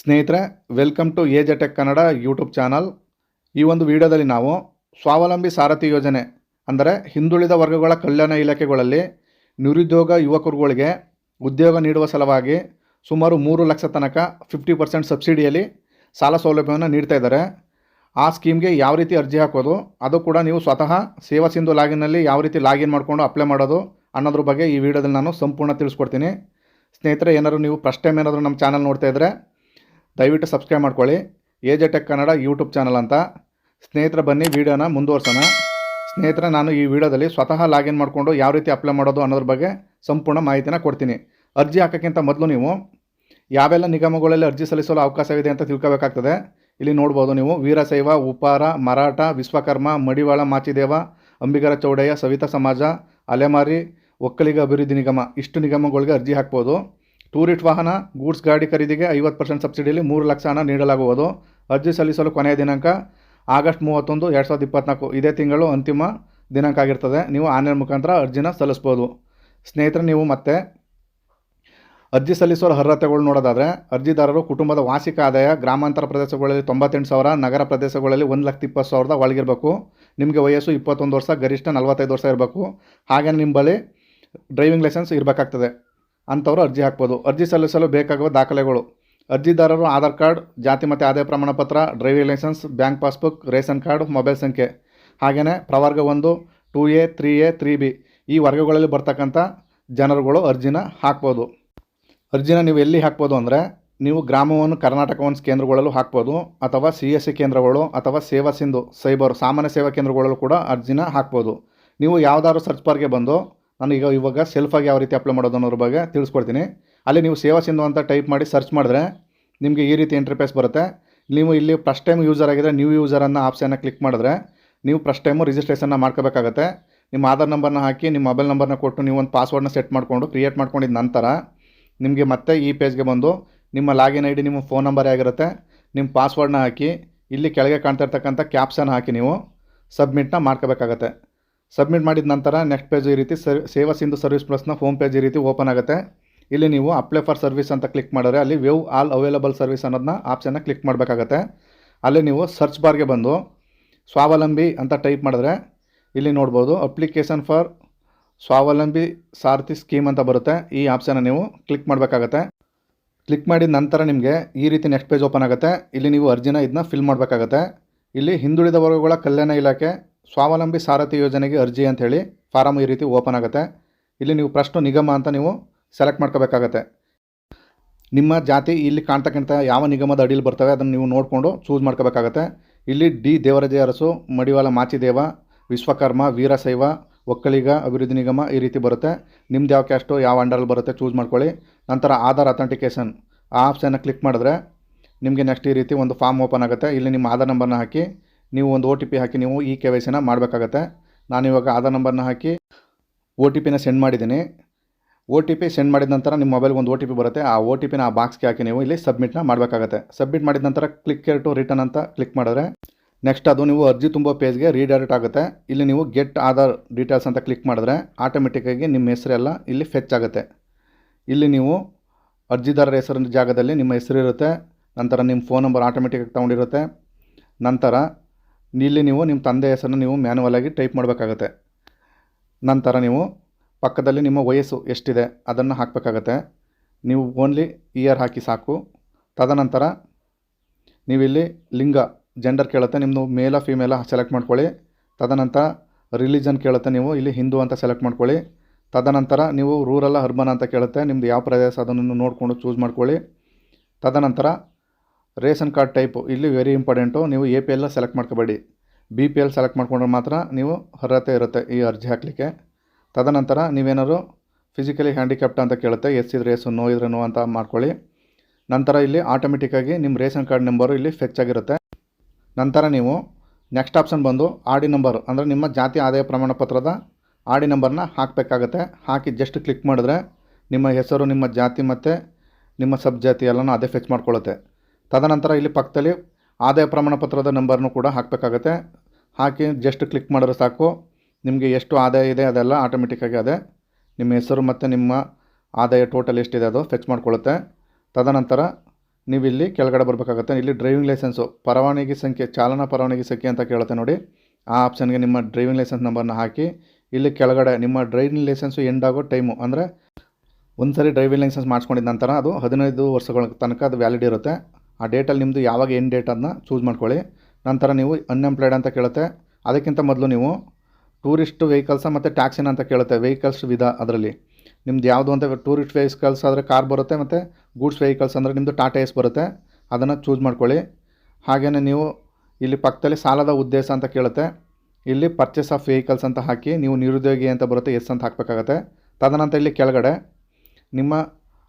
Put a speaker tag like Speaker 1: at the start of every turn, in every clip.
Speaker 1: ಸ್ನೇಹಿತರೆ welcome to A J tech Kannada YouTube channel ಈ ಒಂದು ವಿಡಿಯೋದಲ್ಲಿ ನಾವು ಸ್ವಾವಲಂಬಿ ಸಾರಥಿ ಯೋಜನೆ, ಅಂದರೆ ಹಿಂದುಳಿದ ವರ್ಗಗಳ ಕಲ್ಯಾಣ ಇಲಾಖೆಗಳಲ್ಲಿ ನಿರುದ್ಯೋಗ ಯುವಕರುಗಳಿಗೆ ಉದ್ಯೋಗ ನೀಡುವ ಸಲುವಾಗಿ ಸುಮಾರು ಮೂರು ಲಕ್ಷ ತನಕ ಫಿಫ್ಟಿ ಪರ್ಸೆಂಟ್ ಸಬ್ಸಿಡಿಯಲ್ಲಿ ಸಾಲ ಸೌಲಭ್ಯವನ್ನು ನೀಡ್ತಾ ಇದ್ದಾರೆ. ಆ ಸ್ಕೀಮ್ಗೆ ಯಾವ ರೀತಿ ಅರ್ಜಿ ಹಾಕೋದು, ಅದು ಕೂಡ ನೀವು ಸ್ವತಃ ಸೇವಾ ಸಿಂಧು ಲಾಗಿನ್ನಲ್ಲಿ ಯಾವ ರೀತಿ ಲಾಗಿನ್ ಮಾಡಿಕೊಂಡು ಅಪ್ಲೈ ಮಾಡೋದು ಅನ್ನೋದ್ರ ಬಗ್ಗೆ ಈ ವಿಡಿಯೋದಲ್ಲಿ ನಾನು ಸಂಪೂರ್ಣ ತಿಳಿಸ್ಕೊಡ್ತೀನಿ. ಸ್ನೇಹಿತರೆ, ಏನಾದರೂ ನೀವು ಫಸ್ಟ್ ಟೈಮ್ ಏನಾದರೂ ನಮ್ಮ ಚಾನಲ್ ನೋಡ್ತಾ ಇದ್ದರೆ ದಯವಿಟ್ಟು ಸಬ್ಸ್ಕ್ರೈಬ್ ಮಾಡ್ಕೊಳ್ಳಿ. A J tech Kannada YouTube channel ಅಂತ. ಸ್ನೇಹಿತರ, ಬನ್ನಿ, ವೀಡಿಯೋನ ಮುಂದುವರ್ಸೋಣ. ಸ್ನೇಹಿತರೆ, ನಾನು ಈ ವಿಡಿಯೋದಲ್ಲಿ ಸ್ವತಃ ಲಾಗಿನ್ ಮಾಡಿಕೊಂಡು ಯಾವ ರೀತಿ ಅಪ್ಲೈ ಮಾಡೋದು ಅನ್ನೋದ್ರ ಬಗ್ಗೆ ಸಂಪೂರ್ಣ ಮಾಹಿತಿನ ಕೊಡ್ತೀನಿ. ಅರ್ಜಿ ಹಾಕೋಕ್ಕಿಂತ ಮೊದಲು ನೀವು ಯಾವೆಲ್ಲ ನಿಗಮಗಳಲ್ಲಿ ಅರ್ಜಿ ಸಲ್ಲಿಸಲು ಅವಕಾಶವಿದೆ ಅಂತ ತಿಳ್ಕೋಬೇಕಾಗ್ತದೆ. ಇಲ್ಲಿ ನೋಡ್ಬೋದು ನೀವು ವೀರಶೈವ ಉಪಾರ ಮರಾಠ, ವಿಶ್ವಕರ್ಮ, ಮಡಿವಾಳ, ಮಾಚಿದೇವ, ಅಂಬಿಗರ ಚೌಡಯ್ಯ, ಸವಿತಾ ಸಮಾಜ, ಅಲೆಮಾರಿ, ಒಕ್ಕಲಿಗ ಅಭಿವೃದ್ಧಿ ನಿಗಮ. ಇಷ್ಟು ನಿಗಮಗಳಿಗೆ ಅರ್ಜಿ ಹಾಕ್ಬೋದು. ಟೂರಿಸ್ಟ್ ವಾಹನ, ಗೂಡ್ಸ್ ಗಾಡಿ ಖರೀದಿಗೆ ಐವತ್ತು ಪರ್ಸೆಂಟ್ ಸಬ್ಸಿಡಿಯಲ್ಲಿ ಮೂರು ಲಕ್ಷ ಹಣ ನೀಡಲಾಗುವುದು. ಅರ್ಜಿ ಸಲ್ಲಿಸಲು ಕೊನೆಯ ದಿನಾಂಕ ಆಗಸ್ಟ್ ಮೂವತ್ತೊಂದು, ಎರಡು ಸಾವಿರದ ಇಪ್ಪತ್ತ್ನಾಲ್ಕು ಇದೇ ತಿಂಗಳು ಅಂತಿಮ ದಿನಾಂಕ ಆಗಿರ್ತದೆ. ನೀವು ಆನ್ಲೈನ್ ಮುಖಾಂತರ ಅರ್ಜಿನ ಸಲ್ಲಿಸ್ಬೋದು. ಸ್ನೇಹಿತರೆ, ನೀವು ಮತ್ತೆ ಅರ್ಜಿ ಸಲ್ಲಿಸುವ ಅರ್ಹತೆಗಳು ನೋಡೋದಾದರೆ, ಅರ್ಜಿದಾರರು ಕುಟುಂಬದ ವಾರ್ಷಿಕ ಆದಾಯ ಗ್ರಾಮಾಂತರ ಪ್ರದೇಶಗಳಲ್ಲಿ ತೊಂಬತ್ತೆಂಟು ಸಾವಿರ, ನಗರ ಪ್ರದೇಶಗಳಲ್ಲಿ ಒಂದು ಲಕ್ಷ ಇಪ್ಪತ್ತು ಸಾವಿರದ ಒಳಗಿರಬೇಕು. ನಿಮಗೆ ವಯಸ್ಸು ಇಪ್ಪತ್ತೊಂದು ವರ್ಷ, ಗರಿಷ್ಠ ನಲವತ್ತೈದು ವರ್ಷ ಇರಬೇಕು. ಹಾಗೆ ನಿಮ್ಮ ಬಳಿ ಡ್ರೈವಿಂಗ್ ಲೈಸೆನ್ಸ್ ಇರಬೇಕಾಗ್ತದೆ. ಅಂಥವರು ಅರ್ಜಿ ಹಾಕ್ಬೋದು. ಅರ್ಜಿ ಸಲ್ಲಿಸಲು ಬೇಕಾಗುವ ದಾಖಲೆಗಳು. ಅರ್ಜಿದಾರರು ಆಧಾರ್ ಕಾರ್ಡ್, ಜಾತಿ ಮತ್ತು ಆದಾಯ ಪ್ರಮಾಣಪತ್ರ driving licence, bank passbook, ration card, mobile ಸಂಖ್ಯೆ. ಹಾಗೆಯೇ ಪ್ರವರ್ಗ ಒಂದು, two A, three A, three B. ಈ ವರ್ಗಗಳಲ್ಲಿ ಬರ್ತಕ್ಕಂಥ ಜನರುಗಳು ಅರ್ಜಿನ ಹಾಕ್ಬೋದು. ಅರ್ಜಿನ ನೀವು ಎಲ್ಲಿ ಹಾಕ್ಬೋದು ಅಂದರೆ, ನೀವು ಗ್ರಾಮವನ್ನು ಕರ್ನಾಟಕ ಒನ್ಸ್ ಕೇಂದ್ರಗಳಲ್ಲೂ ಹಾಕ್ಬೋದು, ಅಥವಾ ಸಿ ಎಸ್ ಸಿ ಕೇಂದ್ರಗಳು, ಅಥವಾ ಸೇವಾ ಸಿಂಧು, ಸೈಬರ್, ಸಾಮಾನ್ಯ ಸೇವಾ ಕೇಂದ್ರಗಳಲ್ಲೂ ಕೂಡ ಅರ್ಜಿನ ಹಾಕ್ಬೋದು. ನೀವು ಯಾವುದಾದ್ರು ಸರ್ಚ್ ಪಾರ್ಗೆ ಬಂದು ನಾನು ಈಗ ಇವಾಗ ಸೆಲ್ಫಾಗಿ ಯಾವ ರೀತಿ ಅಪ್ಲೈ ಮಾಡೋದು ಅನ್ನೋದ್ರ ಬಗ್ಗೆ ತಿಳಿಸ್ಕೊಡ್ತೀನಿ. ಅಲ್ಲಿ ನೀವು ಸೇವಾ ಸಿಂಧು ಅಂತ ಟೈಪ್ ಮಾಡಿ ಸರ್ಚ್ ಮಾಡಿದ್ರೆ ನಿಮಗೆ ಈ ರೀತಿ ಇಂಟರ್ಫೇಸ್ ಬರುತ್ತೆ. ನೀವು ಇಲ್ಲಿ ಫಸ್ಟ್ ಟೈಮ್ ಯೂಸರ್ ಆಗಿದ್ರೆ ನ್ಯೂ ಯೂಸರ್ ಅನ್ನೋ ಆಪ್ಷನ್ನ ಕ್ಲಿಕ್ ಮಾಡಿದ್ರೆ ನೀವು ಫಸ್ಟ್ ಟೈಮು ರಿಜಿಸ್ಟ್ರೇಷನ್ನ ಮಾಡ್ಕೋಬೇಕಾಗತ್ತೆ. ನಿಮ್ಮ ಆಧಾರ್ ನಂಬರ್ನ ಹಾಕಿ, ನಿಮ್ಮ ಮೊಬೈಲ್ ನಂಬರ್ನ ಕೊಟ್ಟು ನೀವು ಒಂದು ಪಾಸ್ವರ್ಡ್ನ ಸೆಟ್ ಮಾಡಿಕೊಂಡು ಕ್ರಿಯೇಟ್ ಮಾಡ್ಕೊಂಡಿದ್ದ ನಂತರ ನಿಮಗೆ ಮತ್ತೆ ಈ ಪೇಜ್ಗೆ ಬಂದು ನಿಮ್ಮ ಲಾಗಿನ್ ಐ ಡಿ ನಿಮ್ಮ ಫೋನ್ ನಂಬರ್ ಆಗಿರುತ್ತೆ. ನಿಮ್ಮ ಪಾಸ್ವರ್ಡ್ನ ಹಾಕಿ, ಇಲ್ಲಿ ಕೆಳಗೆ ಕಾಣ್ತಾ ಇರ್ತಕ್ಕಂಥ ಕ್ಯಾಪ್ಸನ್ನ ಹಾಕಿ ನೀವು ಸಬ್ಮಿಟ್ನ ಮಾಡ್ಕೋಬೇಕಾಗತ್ತೆ. ಸಬ್ಮಿಟ್ ಮಾಡಿದ ನಂತರ ನೆಕ್ಸ್ಟ್ ಪೇಜ್ ಈ ರೀತಿ ಸರ್ ಸೇವಾ ಸಿಂಧು ಸರ್ವಿಸ್ ಪ್ಲಸ್ನ ಹೋಮ್ ಪೇಜ್ ಈ ರೀತಿ ಓಪನ್ ಆಗುತ್ತೆ. ಇಲ್ಲಿ ನೀವು ಅಪ್ಲೈ ಫಾರ್ ಸರ್ವಿಸ್ ಅಂತ ಕ್ಲಿಕ್ ಮಾಡಿದ್ರೆ ಅಲ್ಲಿ ವ್ಯೂ ಆಲ್ ಅವೈಲಬಲ್ ಸರ್ವಿಸ್ ಅನ್ನೋದನ್ನ ಆಪ್ಷನ್ನ ಕ್ಲಿಕ್ ಮಾಡಬೇಕಾಗತ್ತೆ. ಅಲ್ಲಿ ನೀವು ಸರ್ಚ್ ಬಾರ್ಗೆ ಬಂದು ಸ್ವಾವಲಂಬಿ ಅಂತ ಟೈಪ್ ಮಾಡಿದ್ರೆ ಇಲ್ಲಿ ನೋಡ್ಬೋದು ಅಪ್ಲಿಕೇಶನ್ ಫಾರ್ ಸ್ವಾವಲಂಬಿ ಸಾರಥಿ ಸ್ಕೀಮ್ ಅಂತ ಬರುತ್ತೆ. ಈ ಆಪ್ಷನ್ನ ನೀವು ಕ್ಲಿಕ್ ಮಾಡಬೇಕಾಗತ್ತೆ. ಕ್ಲಿಕ್ ಮಾಡಿದ ನಂತರ ನಿಮಗೆ ಈ ರೀತಿ ನೆಕ್ಸ್ಟ್ ಪೇಜ್ ಓಪನ್ ಆಗುತ್ತೆ. ಇಲ್ಲಿ ನೀವು ಅರ್ಜಿನ ಇದನ್ನ ಫಿಲ್ ಮಾಡಬೇಕಾಗತ್ತೆ. ಇಲ್ಲಿ ಹಿಂದುಳಿದ ವರ್ಗಗಳ ಕಲ್ಯಾಣ ಇಲಾಖೆ ಸ್ವಾವಲಂಬಿ ಸಾರಥಿ ಯೋಜನೆಗೆ ಅರ್ಜಿ ಅಂತ ಹೇಳಿ ಫಾರಮ್ ಈ ರೀತಿ ಓಪನ್ ಆಗುತ್ತೆ. ಇಲ್ಲಿ ನೀವು ಪ್ರಶ್ನೆ ನಿಗಮ ಅಂತ ನೀವು ಸೆಲೆಕ್ಟ್ ಮಾಡ್ಕೋಬೇಕಾಗತ್ತೆ. ನಿಮ್ಮ ಜಾತಿ ಇಲ್ಲಿ ಕಾಣ್ತಕ್ಕಂಥ ಯಾವ ನಿಗಮದ ಅಡಿಯಲ್ಲಿ ಬರ್ತವೆ ಅದನ್ನು ನೀವು ನೋಡಿಕೊಂಡು ಚೂಸ್ ಮಾಡ್ಕೋಬೇಕಾಗತ್ತೆ. ಇಲ್ಲಿ ಡಿ ದೇವರಾಜ ಅರಸು, ಮಡಿವಾಳ ಮಾಚಿದೇವ, ವಿಶ್ವಕರ್ಮ, ವೀರಶೈವ, ಒಕ್ಕಲಿಗ, ಅಭಿವೃದ್ಧಿ ನಿಗಮ ಈ ರೀತಿ ಬರುತ್ತೆ. ನಿಮ್ದು ಯಾವ ಕ್ಯಾಸ್ಟು ಯಾವ ಅಂಡರಲ್ಲಿ ಬರುತ್ತೆ ಚೂಸ್ ಮಾಡ್ಕೊಳ್ಳಿ. ನಂತರ ಆಧಾರ್ ಅಥೆಂಟಿಕೇಷನ್ ಆ ಆಪ್ಷನ್ನ ಕ್ಲಿಕ್ ಮಾಡಿದ್ರೆ ನಿಮಗೆ ನೆಕ್ಸ್ಟ್ ಈ ರೀತಿ ಒಂದು ಫಾರ್ಮ್ ಓಪನ್ ಆಗುತ್ತೆ. ಇಲ್ಲಿ ನಿಮ್ಮ ಆಧಾರ್ ನಂಬರ್ನ ಹಾಕಿ ನೀವು ಒಂದು ಒ ಟಿ ಪಿ ಹಾಕಿ ನೀವು ಈ ಕೆ ವೈ ಸಿನ ಮಾಡಬೇಕಾಗತ್ತೆ. ನಾನಿವಾಗ ಆಧಾರ್ ನಂಬರ್ನ ಹಾಕಿ ಒ ಟಿ ಪಿನ ಸೆಂಡ್ ಮಾಡಿದ್ದೀನಿ. ಒ ಟಿ ಪಿ ಸೆಂಡ್ ಮಾಡಿದ ನಂತರ ನಿಮ್ಮ ಮೊಬೈಲ್ಗೆ ಒಂದು ಒ ಟಿ ಪಿ ಬರುತ್ತೆ. ಆ ಒ ಟಿ ಪಿನ ಆ ಬಾಕ್ಸ್ಗೆ ಹಾಕಿ ನೀವು ಇಲ್ಲಿ ಸಬ್ಮಿಟ್ನ ಮಾಡಬೇಕಾಗತ್ತೆ. ಸಬ್ಮಿಟ್ ಮಾಡಿದ ನಂತರ ಕ್ಲಿಕ್ ಕೇರ್ ಟು ರಿಟರ್ನ್ ಅಂತ ಕ್ಲಿಕ್ ಮಾಡಿದ್ರೆ ನೆಕ್ಸ್ಟ್ ಅದು ನೀವು ಅರ್ಜಿ ತುಂಬೋ ಪೇಜ್ಗೆ ರೀಡೈರೆಕ್ಟ್ ಆಗುತ್ತೆ. ಇಲ್ಲಿ ನೀವು ಗೆಟ್ ಆಧಾರ್ ಡೀಟೇಲ್ಸ್ ಅಂತ ಕ್ಲಿಕ್ ಮಾಡಿದ್ರೆ ಆಟೋಮೆಟಿಕ್ಕಾಗಿ ನಿಮ್ಮ ಹೆಸರೆಲ್ಲ ಇಲ್ಲಿ ಫೆಚ್ ಆಗುತ್ತೆ. ಇಲ್ಲಿ ನೀವು ಅರ್ಜಿದಾರರ ಹೆಸರಿನ ಜಾಗದಲ್ಲಿ ನಿಮ್ಮ ಹೆಸರು ಇರುತ್ತೆ. ನಂತರ ನಿಮ್ಮ ಫೋನ್ ನಂಬರ್ ಆಟೋಮೆಟಿಕ್ಕಾಗಿ ತೊಗೊಂಡಿರುತ್ತೆ. ನಂತರ ಇಲ್ಲಿ ನೀವು ನಿಮ್ಮ ತಂದೆ ಹೆಸರನ್ನು ನೀವು ಮ್ಯಾನುವಲ್ ಆಗಿ ಟೈಪ್ ಮಾಡಬೇಕಾಗತ್ತೆ. ನಂತರ ನೀವು ಪಕ್ಕದಲ್ಲಿ ನಿಮ್ಮ ವಯಸ್ಸು ಎಷ್ಟಿದೆ ಅದನ್ನು ಹಾಕಬೇಕಾಗತ್ತೆ. ನೀವು ಓನ್ಲಿ ಇಯರ್ ಹಾಕಿ ಸಾಕು. ತದನಂತರ ನೀವಿಲ್ಲಿ ಲಿಂಗ ಜೆಂಡರ್ ಕೇಳುತ್ತೆ ನಿಮ್ಮದು ಮೇಲ ಫಿಮೇಲ ಸೆಲೆಕ್ಟ್ ಮಾಡ್ಕೊಳ್ಳಿ. ತದನಂತರ ರಿಲಿಜನ್ ಕೇಳುತ್ತೆ, ನೀವು ಇಲ್ಲಿ ಹಿಂದೂ ಅಂತ ಸೆಲೆಕ್ಟ್ ಮಾಡ್ಕೊಳ್ಳಿ. ತದನಂತರ ನೀವು ರೂರಲ್ಲ ಅರ್ಬನ್ ಅಂತ ಕೇಳುತ್ತೆ ನಿಮ್ಮದು ಯಾವ ಪ್ರದೇಶ ಅದನ್ನು ನೋಡಿಕೊಂಡು ಚೂಸ್ ಮಾಡ್ಕೊಳ್ಳಿ. ತದನಂತರ ರೇಷನ್ ಕಾರ್ಡ್ ಟೈಪು ಇಲ್ಲಿ ವೆರಿ ಇಂಪಾರ್ಟೆಂಟು, ನೀವು ಎ ಪಿ ಎಲ್ಲ ಸೆಲೆಕ್ಟ್ ಮಾಡ್ಕೋಬೇಡಿ. ಬಿ ಪಿ ಎಲ್ ಸೆಲೆಕ್ಟ್ ಮಾಡ್ಕೊಂಡ್ರೆ ಮಾತ್ರ ನೀವು ಅರ್ಹತೆ ಇರುತ್ತೆ ಈ ಅರ್ಜಿ ಹಾಕಲಿಕ್ಕೆ. ತದನಂತರ ನೀವೇನಾದ್ರು ಫಿಸಿಕಲಿ ಹ್ಯಾಂಡಿಕ್ಯಾಪ್ಟ್ ಅಂತ ಕೇಳುತ್ತೆ, ಎಸ್ ಇದ್ರೆ ಎಸ್, ನೋ ಇದ್ರೆ ನೋ ಅಂತ ಮಾಡ್ಕೊಳ್ಳಿ. ನಂತರ ಇಲ್ಲಿ ಆಟೋಮೆಟಿಕ್ಕಾಗಿ ನಿಮ್ಮ ರೇಷನ್ ಕಾರ್ಡ್ ನಂಬರು ಇಲ್ಲಿ ಫೆಚ್ ಆಗಿರುತ್ತೆ. ನಂತರ ನೀವು ನೆಕ್ಸ್ಟ್ ಆಪ್ಷನ್ ಬಂದು ಆರ್ ಡಿ ನಂಬರು, ಅಂದರೆ ನಿಮ್ಮ ಜಾತಿ ಆದಾಯ ಪ್ರಮಾಣ ಪತ್ರದ ಡಿ ನಂಬರ್ನ ಹಾಕಬೇಕಾಗತ್ತೆ. ಹಾಕಿ ಜಸ್ಟ್ ಕ್ಲಿಕ್ ಮಾಡಿದ್ರೆ ನಿಮ್ಮ ಹೆಸರು, ನಿಮ್ಮ ಜಾತಿ ಮತ್ತು ನಿಮ್ಮ ಸಬ್ ಜಾತಿ ಎಲ್ಲನೂ ಅದೇ ಫೆಚ್ ಮಾಡ್ಕೊಳ್ಳುತ್ತೆ. ತದನಂತರ ಇಲ್ಲಿ ಪಕ್ಕದಲ್ಲಿ ಆದಾಯ ಪ್ರಮಾಣ ಪತ್ರದ ನಂಬರ್ನು ಕೂಡ ಹಾಕಬೇಕಾಗತ್ತೆ. ಹಾಕಿ ಜಸ್ಟ್ ಕ್ಲಿಕ್ ಮಾಡಿದ್ರೆ ಸಾಕು. ನಿಮಗೆ ಎಷ್ಟು ಆದಾಯ ಇದೆ ಅದೆಲ್ಲ ಆಟೋಮೆಟಿಕ್ಕಾಗಿ ಅದೇ. ನಿಮ್ಮ ಹೆಸರು ಮತ್ತು ನಿಮ್ಮ ಆದಾಯ ಟೋಟಲ್ ಎಷ್ಟಿದೆ ಅದು ಫೆಚ್ ಮಾಡಿಕೊಳ್ಳುತ್ತೆ. ತದನಂತರ ನೀವು ಇಲ್ಲಿ ಕೆಳಗಡೆ ಬರಬೇಕಾಗತ್ತೆ. ಇಲ್ಲಿ ಡ್ರೈವಿಂಗ್ ಲೈಸೆನ್ಸು ಪರವಾನಗಿ ಸಂಖ್ಯೆ, ಚಾಲನಾ ಪರವಾನಗಿ ಸಂಖ್ಯೆ ಅಂತ ಕೇಳುತ್ತೆ ನೋಡಿ. ಆ ಆಪ್ಷನ್ಗೆ ನಿಮ್ಮ ಡ್ರೈವಿಂಗ್ ಲೈಸೆನ್ಸ್ ನಂಬರ್ನ ಹಾಕಿ ಇಲ್ಲಿ ಕೆಳಗಡೆ ನಿಮ್ಮ ಡ್ರೈವಿಂಗ್ ಲೈಸೆನ್ಸು ಎಂಡ್ ಆಗೋ ಟೈಮು ಅಂದರೆ ಒಂದು ಸರಿ ಡ್ರೈವಿಂಗ್ ಲೈಸೆನ್ಸ್ ಮಾಡಿಸ್ಕೊಂಡಿದ್ದ ನಂತರ ಅದು ಹದಿನೈದು ವರ್ಷಗಳ ತನಕ ಅದು ವ್ಯಾಲಿಡ್ ಇರುತ್ತೆ. ಆ ಡೇಟಲ್ಲಿ ನಿಮ್ಮದು ಯಾವಾಗ ಏನು ಡೇಟ್ ಅದನ್ನ ಚೂಸ್ ಮಾಡ್ಕೊಳ್ಳಿ. ನಂತರ ನೀವು ಅನ್ಎಂಪ್ಲಾಯ್ಡ್ ಅಂತ ಕೇಳುತ್ತೆ. ಅದಕ್ಕಿಂತ ಮೊದಲು ನೀವು ಟೂರಿಸ್ಟ್ ವೆಹಿಕಲ್ಸ ಮತ್ತು ಟ್ಯಾಕ್ಸಿನ ಅಂತ ಕೇಳುತ್ತೆ ವೆಹಿಕಲ್ಸ್ ವಿಧ ಅದರಲ್ಲಿ. ನಿಮ್ದು ಯಾವುದು ಅಂತ ಟೂರಿಸ್ಟ್ ವೆಹಿಕಲ್ಸ್ ಆದರೆ ಕಾರ್ ಬರುತ್ತೆ ಮತ್ತು ಗೂಡ್ಸ್ ವೆಹಿಕಲ್ಸ್ ಅಂದರೆ ನಿಮ್ಮದು ಟಾಟಾ ಎಸ್ ಬರುತ್ತೆ. ಅದನ್ನು ಚೂಸ್ ಮಾಡ್ಕೊಳ್ಳಿ. ಹಾಗೆಯೇ ನೀವು ಇಲ್ಲಿ ಪಕ್ಕದಲ್ಲಿ ಸಾಲದ ಉದ್ದೇಶ ಅಂತ ಕೇಳುತ್ತೆ. ಇಲ್ಲಿ ಪರ್ಚೇಸ್ ಆಫ್ ವೆಹಿಕಲ್ಸ್ ಅಂತ ಹಾಕಿ ನೀವು ನಿರುದ್ಯೋಗಿ ಅಂತ ಬರುತ್ತೆ ಎಸ್ ಅಂತ ಹಾಕಬೇಕಾಗತ್ತೆ. ತದನಂತರ ಇಲ್ಲಿ ಕೆಳಗಡೆ ನಿಮ್ಮ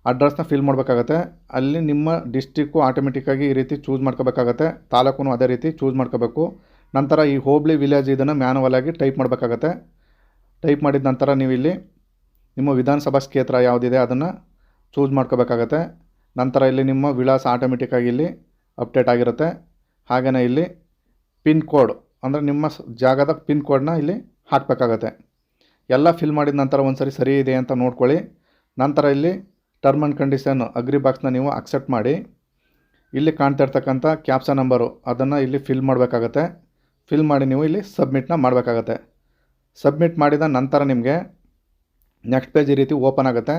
Speaker 1: ಅಡ್ರೆಸ್ನ ಫಿಲ್ ಮಾಡಬೇಕಾಗತ್ತೆ. ಅಲ್ಲಿ ನಿಮ್ಮ ಡಿಸ್ಟಿಕ್ಕು ಆಟೋಮೆಟಿಕ್ಕಾಗಿ ಈ ರೀತಿ ಚೂಸ್ ಮಾಡ್ಕೋಬೇಕಾಗತ್ತೆ. ತಾಲೂಕು ಅದೇ ರೀತಿ ಚೂಸ್ ಮಾಡ್ಕೋಬೇಕು. ನಂತರ ಈ ಹೋಬಳಿ ವಿಲೇಜ್ ಇದನ್ನು ಮ್ಯಾನುವಲ್ ಆಗಿ ಟೈಪ್ ಮಾಡಬೇಕಾಗತ್ತೆ. ಟೈಪ್ ಮಾಡಿದ ನಂತರ ನೀವು ಇಲ್ಲಿ ನಿಮ್ಮ ವಿಧಾನಸಭಾ ಕ್ಷೇತ್ರ ಯಾವುದಿದೆ ಅದನ್ನು ಚೂಸ್ ಮಾಡ್ಕೋಬೇಕಾಗತ್ತೆ. ನಂತರ ಇಲ್ಲಿ ನಿಮ್ಮ ವಿಳಾಸ ಆಟೋಮೆಟಿಕ್ಕಾಗಿ ಇಲ್ಲಿ ಅಪ್ಡೇಟ್ ಆಗಿರುತ್ತೆ. ಹಾಗೆಯೇ ಇಲ್ಲಿ ಪಿನ್ ಕೋಡ್ ಅಂದರೆ ನಿಮ್ಮ ಜಾಗದ ಪಿನ್ ಕೋಡ್ನ ಇಲ್ಲಿ ಹಾಕಬೇಕಾಗತ್ತೆ. ಎಲ್ಲ ಫಿಲ್ ಮಾಡಿದ ನಂತರ ಒಂದು ಸರಿ ಇದೆ ಅಂತ ನೋಡ್ಕೊಳ್ಳಿ. ನಂತರ ಇಲ್ಲಿ ಟರ್ಮ್ ಆ್ಯಂಡ್ ಕಂಡೀಷನ್ ಅಗ್ರಿ ಬಾಕ್ಸ್ನ ನೀವು ಅಕ್ಸೆಪ್ಟ್ ಮಾಡಿ. ಇಲ್ಲಿ ಕಾಣ್ತಾ ಇರ್ತಕ್ಕಂಥ ಕ್ಯಾಪ್ಸ ನಂಬರು ಅದನ್ನು ಇಲ್ಲಿ ಫಿಲ್ ಮಾಡಬೇಕಾಗತ್ತೆ. ಫಿಲ್ ಮಾಡಿ ನೀವು ಇಲ್ಲಿ ಸಬ್ಮಿಟ್ನ ಮಾಡಬೇಕಾಗತ್ತೆ. ಸಬ್ಮಿಟ್ ಮಾಡಿದ ನಂತರ ನಿಮಗೆ ನೆಕ್ಸ್ಟ್ ಪೇಜ್ ಈ ರೀತಿ ಓಪನ್ ಆಗುತ್ತೆ.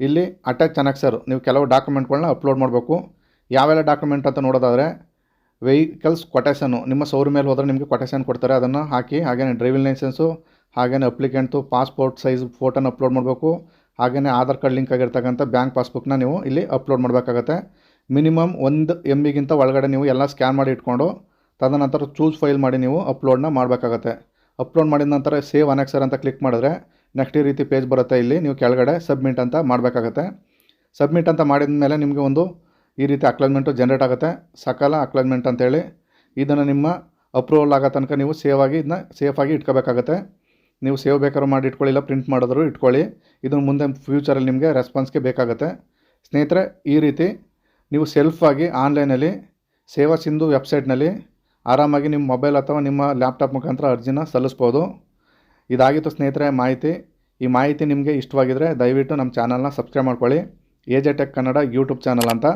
Speaker 1: ಇಲ್ಲಿ ಅಟ್ಯಾಚ್ ಸರ್ ನೀವು ಕೆಲವು ಡಾಕ್ಯುಮೆಂಟ್ಗಳನ್ನ ಅಪ್ಲೋಡ್ ಮಾಡಬೇಕು. ಯಾವೆಲ್ಲ ಡಾಕ್ಯುಮೆಂಟ್ ಅಂತ ನೋಡೋದಾದರೆ ವೆಹಿಕಲ್ಸ್ ಕೊಟೇಷನು ನಿಮ್ಮ ಸೌರ ಮೇಲೆ ಹೋದರೆ ನಿಮಗೆ ಕೊಟೇಷನ್ ಕೊಡ್ತಾರೆ. ಅದನ್ನು ಹಾಕಿ ಹಾಗೆಯೇ ಡ್ರೈವಿಂಗ್ ಲೈಸೆನ್ಸು ಹಾಗೆಯೇ ಅಪ್ಲಿಕೆಂಟ್ದು ಪಾಸ್ಪೋರ್ಟ್ ಸೈಜ್ ಫೋಟೋನ ಅಪ್ಲೋಡ್ ಮಾಡಬೇಕು. ಹಾಗೆಯೇ ಆಧಾರ್ ಕಾರ್ಡ್ ಲಿಂಕ್ ಆಗಿರ್ತಕ್ಕಂಥ ಬ್ಯಾಂಕ್ ಪಾಸ್ಬುಕ್ನ ನೀವು ಇಲ್ಲಿ ಅಪ್ಲೋಡ್ ಮಾಡಬೇಕಾಗತ್ತೆ. ಮಿನಿಮಮ್ ಒಂದು ಎಂ ಬಿಗಿಂತ ಒಳಗಡೆ ನೀವು ಎಲ್ಲ ಸ್ಕ್ಯಾನ್ ಮಾಡಿ ಇಟ್ಕೊಂಡು, ತದನಂತರ ಚೂಸ್ ಫೈಲ್ ಮಾಡಿ ನೀವು ಅಪ್ಲೋಡ್ನ ಮಾಡಬೇಕಾಗತ್ತೆ. ಅಪ್ಲೋಡ್ ಮಾಡಿದ ನಂತರ ಸೇವ್ ಅನೆಕ್ಸರ್ ಅಂತ ಕ್ಲಿಕ್ ಮಾಡಿದ್ರೆ ನೆಕ್ಸ್ಟ್ ಈ ರೀತಿ ಪೇಜ್ ಬರುತ್ತೆ. ಇಲ್ಲಿ ನೀವು ಕೆಳಗಡೆ ಸಬ್ಮಿಟ್ ಅಂತ ಮಾಡಬೇಕಾಗತ್ತೆ. ಸಬ್ಮಿಟ್ ಅಂತ ಮಾಡಿದ ಮೇಲೆ ನಿಮಗೆ ಒಂದು ಈ ರೀತಿ ಅಕ್ಲೈನ್ಮೆಂಟು ಜನ್ರೇಟ್ ಆಗುತ್ತೆ. ಸಕಾಲ ಅಕ್ಲೈನ್ಮೆಂಟ್ ಅಂತೇಳಿ ಇದನ್ನು ನಿಮ್ಮ ಅಪ್ರೂವಲ್ ಆಗೋ ತನಕ ನೀವು ಸೇವ್ ಆಗಿ ಇದನ್ನ ಸೇಫಾಗಿ ಇಟ್ಕೋಬೇಕಾಗತ್ತೆ. ನೀವು ಸೇವ್ ಬೇಕಾದ್ರೂ ಮಾಡಿ ಇಟ್ಕೊಳ್ಳಿ, ಇಲ್ಲ ಪ್ರಿಂಟ್ ಮಾಡಿದ್ರು ಇಟ್ಕೊಳ್ಳಿ. ಇದನ್ನು ಮುಂದೆ ಫ್ಯೂಚರಲ್ಲಿ ನಿಮಗೆ ರೆಸ್ಪಾನ್ಸ್ಗೆ ಬೇಕಾಗುತ್ತೆ. ಸ್ನೇಹಿತರೆ, ಈ ರೀತಿ ನೀವು ಸೆಲ್ಫಾಗಿ ಆನ್ಲೈನಲ್ಲಿ ಸೇವಾ ಸಿಂಧು ವೆಬ್ಸೈಟ್ನಲ್ಲಿ ಆರಾಮಾಗಿ ನಿಮ್ಮ ಮೊಬೈಲ್ ಅಥವಾ ನಿಮ್ಮ ಲ್ಯಾಪ್ಟಾಪ್ ಮುಖಾಂತರ ಅರ್ಜಿನ ಸಲ್ಲಿಸ್ಬೋದು. ಇದಾಗಿತ್ತು ಸ್ನೇಹಿತರೆ ಮಾಹಿತಿ. ಈ ಮಾಹಿತಿ ನಿಮಗೆ ಇಷ್ಟವಾಗಿದ್ದರೆ ದಯವಿಟ್ಟು ನಮ್ಮ ಚಾನಲ್ನ ಸಬ್ಸ್ಕ್ರೈಬ್ ಮಾಡ್ಕೊಳ್ಳಿ. A J tech Kannada YouTube channel ಅಂತ.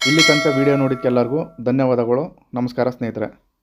Speaker 1: ಇಲ್ಲಿ ತನಕ ವೀಡಿಯೋ ನೋಡಿದ್ದಕ್ಕೆಲ್ಲರಿಗೂ ಧನ್ಯವಾದಗಳು. ನಮಸ್ಕಾರ ಸ್ನೇಹಿತರೆ.